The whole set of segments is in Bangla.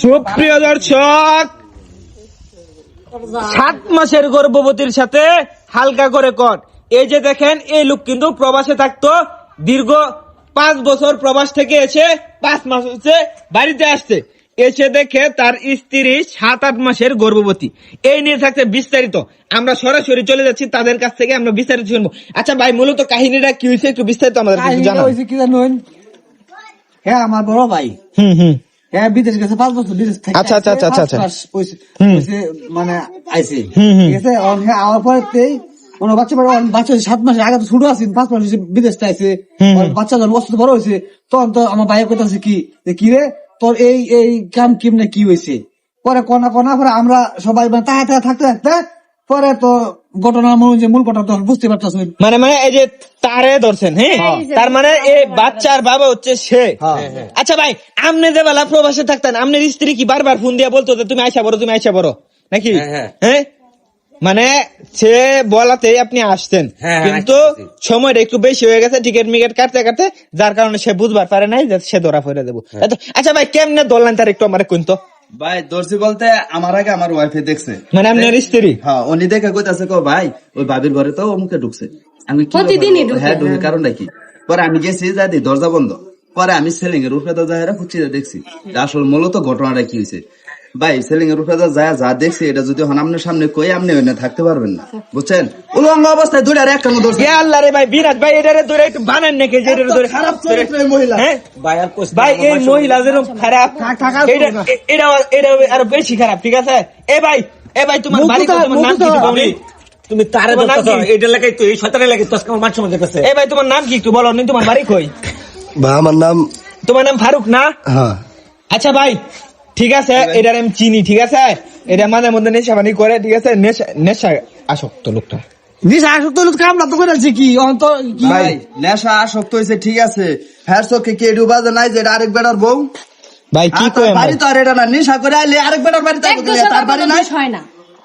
সুপ্রিয় দর্শক সাত মাসের গর্ভবতীর সাথে হালকা করে কর। এই যে দেখেন এই লোক কিন্তু প্রবাসে থাকতো দীর্ঘ পাঁচ বছর প্রবাস থেকে এসে পাঁচ মাস হচ্ছে বাড়িতে আসছে। এসে দেখে তার স্ত্রী সাত আট মাসের গর্ভবতী। এই নিয়ে থাকছে বিস্তারিত। আমরা সরাসরি চলে যাচ্ছি তাদের কাছ থেকে আমরা বিস্তারিত শুনব। আচ্ছা ভাই মূলত কাহিনীটা কি হয়েছে একটু বিস্তারিত আমাদের কিছু হয়েছে কি জানুন? হ্যাঁ আমার বড় ভাই। হুম হুম। হ্যাঁ বিদেশ গেছে পাঁচ বছর বিদেশ থেকে আচ্ছা, আচ্ছা, আচ্ছা, আচ্ছা, আচ্ছা। মাস হয়েছে- হুম। হয়েছে মানে আইছে হুম, হুম। ঠিক আছে হ্যাঁ আওয়ার পরেতেই ওনার বাচ্চা বড় বাচ্চা সাত মাসের আগে তো ছোট আছেন পাঁচ মাস বিদেশ আইছে হুম, ওর হুম। বাচ্চা যখন অসুস্থ বড় হয়েছে তখন তো আমার ভাইয়ের কথা আছে কি যে কি রে তোর এই এই কাম কিমনে কি হয়েছে পরে কনা কনা পরে আমরা সবাই মানে তাহে তাহে থাকতে থাকতে পরে তো ঘটনার মূল যে মূল ঘটনা তখন বুঝতে পারতেছেন মানে মানে এই যে তারে ধরছেন হ্যাঁ? তার মানে এই বাচ্চার বাবা হচ্ছে সে। হ্যাঁ। আচ্ছা ভাই আমনে যে বেলা প্রবাসে থাকতেন আমনের স্ত্রী কি বারবার ফোন দিয়ে বলতো যে তুমি আইসা বড় তুমি আইসা বড় নাকি? হ্যাঁ মানে সে বলাতেই আপনি আসতেন। হ্যাঁ, কিন্তু সময়টা একটু বেশি হয়ে গেছে টিকিট মিকেট কাটতে কাটতে যার কারণে সে বুঝবার পারে নাই যে সে ধরা ফেলে দেবো। আচ্ছা ভাই কেমনে ধরলেন তার একটু আমার কোন তো? ভাই দর্জি বলতে আমার আগে আমার ওয়াইফে দেখছে। মানে আপনার স্ত্রী? হ্যাঁ উনি দেখে কইতাছে কো ভাই ওই বাবির ঘরে তো অমুকে ঢুকছে। আমি কি প্রতিদিনই ঢুকে, হ্যাঁ ঢুকে কারণ নাকি পরে আমি গেছি যাই দিই, দরজা বন্ধ। পরে আমি সেলিং এর উপরে দরজা হেরা খুঁজছি দেখছি। যে আসল মূলত ঘটনাটা কি হয়েছে ভাই সেলিং এর উপরে যা যা দেখছি এটা যদি হন আপনার সামনে কই আপনি ওই থাকতে পারবেন না। বুঝছেন? উলঙ্গ অবস্থায় দুইটা একটা মতো ধরছে। ইয়া আল্লাহ রে ভাই বিরাট ভাই এটারে ধরে একটু বানান নাকি যে এটারে ধরে খারাপ চরিত্রের মহিলা। হ্যাঁ? ভাই আর কষ্ট ভাই এই মহিলা যেরকম খারাপ এটা এটা এটা আরও বেশি খারাপ ঠিক আছে? এ ভাই এ ভাই তোমার বাড়ি? তোমার নাম কি। একটু বলো? তুমি তারে ধরতেছ এটা লাগাই তো এই শয়তানে লাগে তো আজকে আমার মান সম্মান যেতেছে। এ ভাই তোমার নাম কি একটু বলো নি তোমার বাড়ি কই? ভাই আমার নাম তোমার নাম ফারুক না? হ্যাঁ। আচ্ছা ভাই ঠিক আছে এটার আমি চিনি ঠিক আছে? এটা মাঝে মধ্যে নেশা পানি করে ঠিক আছে? নেশা নেশা আসক্ত লোকটা। নিশা আসক্ত কামলা তো করে কি? অন্ত কি ভাই নেশা আসক্ত হয়েছে ঠিক আছে। হ্যাঁ চোখে কি এডু বাজে নাই যে এটা আরেক বেটার বউ? ভাই কি বাড়ি তো আর এটা না নেশা করে আইলে আরেক বেটার বাড়ি তার বাড়ি নাই? হয় না।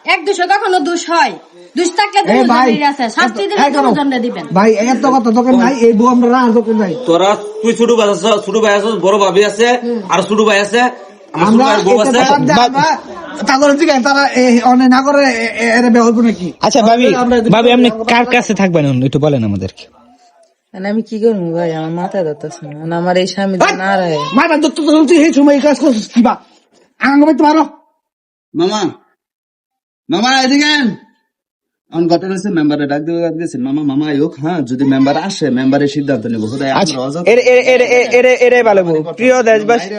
এক দুশো কখনো দুষ হয়। দুষ থাকলে আছে। শাস্তি দিলে। দিবেন। ভাই এত কথা তোকে নাই এই বউ আমরা রাজ তোকে নাই তোরা তুই ছোট ভাই আছো ছোট ভাই আছো বড় ভাবি আছে আর ছোট ভাই আছে। আচ্ছা ভাবি ভাবি আপনি কার কাছে থাকবেন একটু বলেন আমাদেরকে মানে আমি কি করব ভাই আমার মাথা ধরতেছে না মানে আমার এই স্বামী না রায় মাথা দত্ত তো এই সময় কাজ করছিস কিবা আঙ্গ তো পারো মামা মামা এদিকে আন। এখন ঘটনা হচ্ছে মেম্বারে ডাক ডাক দিয়েছেন মামা মামা আয়োক হ্যাঁ যদি মেম্বার আসে মেম্বারের সিদ্ধান্ত নেব আচ্ছা এর এর এর এর- ভালো প্রিয় দেশবাসী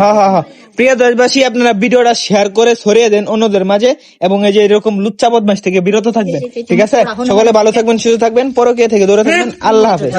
হ্যাঁ হ্যাঁ হ্যাঁ প্রিয় দেশবাসী আপনারা ভিডিওটা শেয়ার করে ছড়িয়ে দেন অন্যদের মাঝে এবং এই যে এরকম লুচ্চা বদমাস থেকে বিরত থাকবেন ঠিক আছে? সকলে ভালো থাকবেন সুস্থ থাকবেন পরকীয় থেকে দূরে থাকবেন। আল্লাহ হাফেজ।